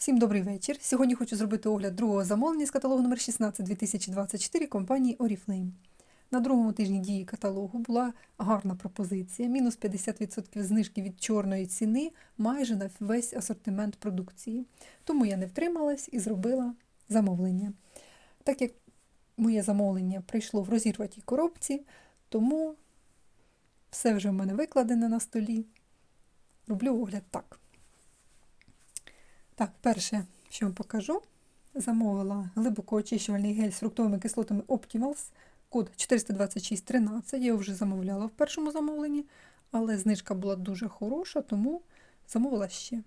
Всім добрий вечір. Сьогодні хочу зробити огляд другого замовлення з каталогу номер 16 2024 компанії Oriflame. На другому тижні дії каталогу була гарна пропозиція, мінус 50% знижки від чорної ціни майже на весь асортимент продукції. Тому я не втрималась і зробила замовлення. Так як моє замовлення прийшло в розірватій коробці, тому все вже в мене викладене на столі. Роблю огляд так. Так, перше, що вам покажу, замовила глибокоочищувальний гель з фруктовими кислотами Optimals, код 42613. Я його вже замовляла в першому замовленні, але знижка була дуже хороша, тому замовила ще.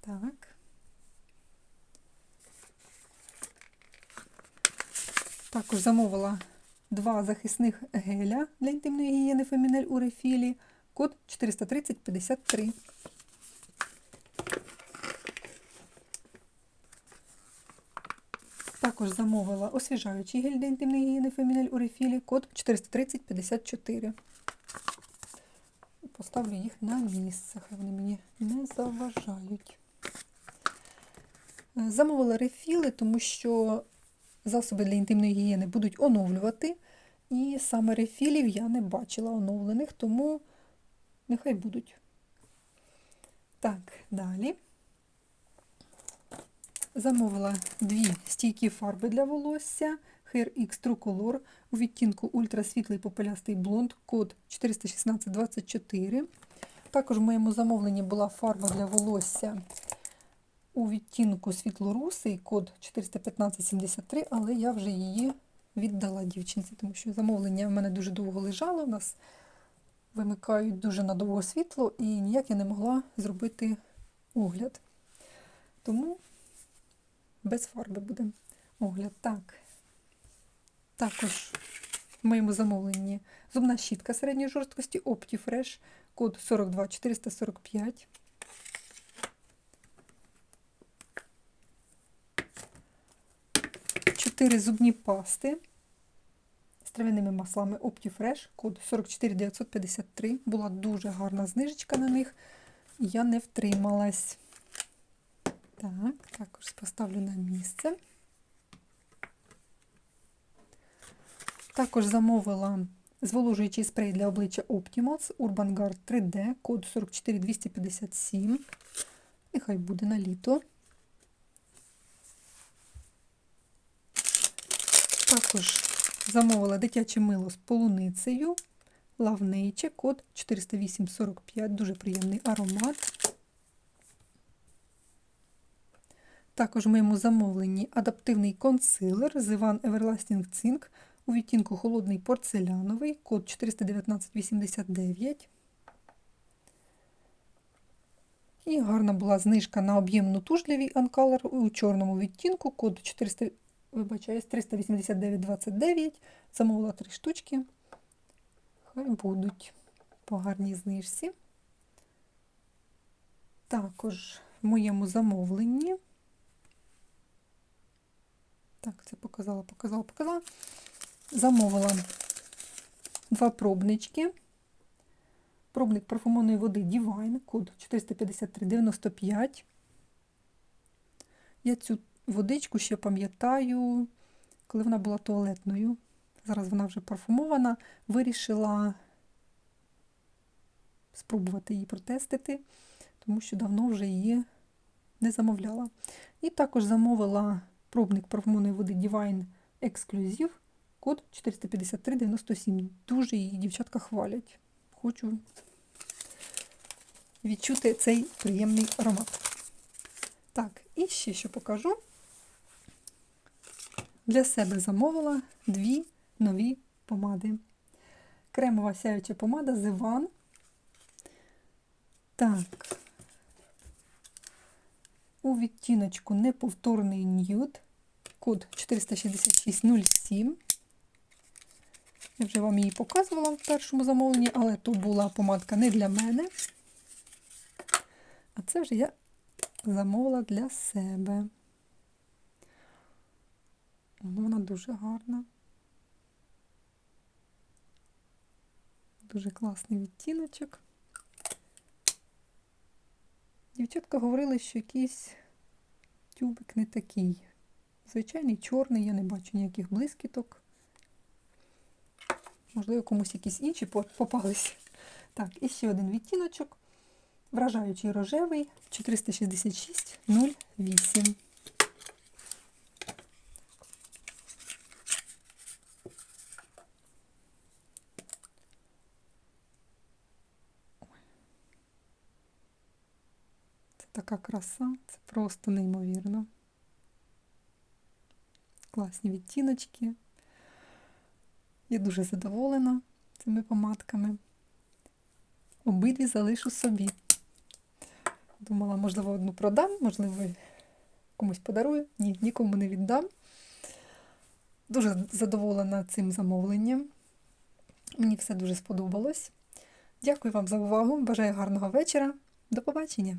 Так. Також замовила два захисних геля для інтимної гігієни Фемінель у рефілі, код 43053. Також замовила освіжаючий гель для інтимної гігієни Фемінель у рефілі, код 43054. Поставлю їх на місце, хай вони мені не заважають. Е, Замовила рефіли, тому що засоби для інтимної гігієни будуть оновлювати. І саме рефілів я не бачила оновлених, тому нехай будуть. Так, далі. Замовила дві стійкі фарби для волосся Hair X True Color у відтінку ультрасвітлий попелястий блонд, код 41624. Також в моєму замовленні була фарба для волосся у відтінку світлорусий, код 41573, але я вже її віддала дівчинці, тому що замовлення в мене дуже довго лежало. У нас вимикають дуже надовго світло, і ніяк я не могла зробити огляд. Тому без фарби буде огляд. Так. Також в моєму замовленні зубна щітка середньої жорсткості OptiFresh, код 42445. Чотири зубні пасти з трав'яними маслами OptiFresh, код 44953. Була дуже гарна знижечка на них. Я не втрималась. Так, також поставлю на місце. Також замовила зволожуючий спрей для обличчя Optimals Urban Guard 3D, код 44257. Нехай буде на літо. Також замовила дитяче мило з полуницею. Лавнейче, код 40845, дуже приємний аромат. Також в моєму замовленні адаптивний консилер з Ivan Everlasting Zinc у відтінку холодний порцеляновий, код 41989. І гарна була знижка на об'ємну туш для Color у чорному відтінку, код 400, вибачаюсь, 38929. Замовила три штучки. Хай будуть по гарній знижці. Також в моєму замовленні. Так, це показала, показала, показала. Замовила два пробнички. Пробник парфумованої води Divine, код 45395. Я цю водичку ще пам'ятаю, коли вона була туалетною. Зараз вона вже парфумована. Вирішила спробувати її протестити, тому що давно вже її не замовляла. І також замовила пробник парфумованої води Divine Exclusive, код 45397. Дуже її дівчатка хвалять. Хочу відчути цей приємний аромат. Так, і ще що покажу. Для себе замовила дві нові помади. Кремова сяюча помада The One. Так. У відтіночку неповторний нюд, код 46607. Я вже вам її показувала в першому замовленні, але то була помадка не для мене. А це вже я замовила для себе. Ну, вона дуже гарна. Дуже класний відтіночок. Дівчатка говорили, що якийсь тюбик не такий. Звичайний чорний, я не бачу ніяких блискіток. Можливо, комусь якісь інші попались. Так, і ще один відтіночок. Вражаючий рожевий 466,08. Така краса, це просто неймовірно. Класні відтіночки. Я дуже задоволена цими помадками. Обидві залишу собі. Думала, можливо, одну продам, можливо, комусь подарую. Ні, нікому не віддам. Дуже задоволена цим замовленням. Мені все дуже сподобалось. Дякую вам за увагу. Бажаю гарного вечора. До побачення!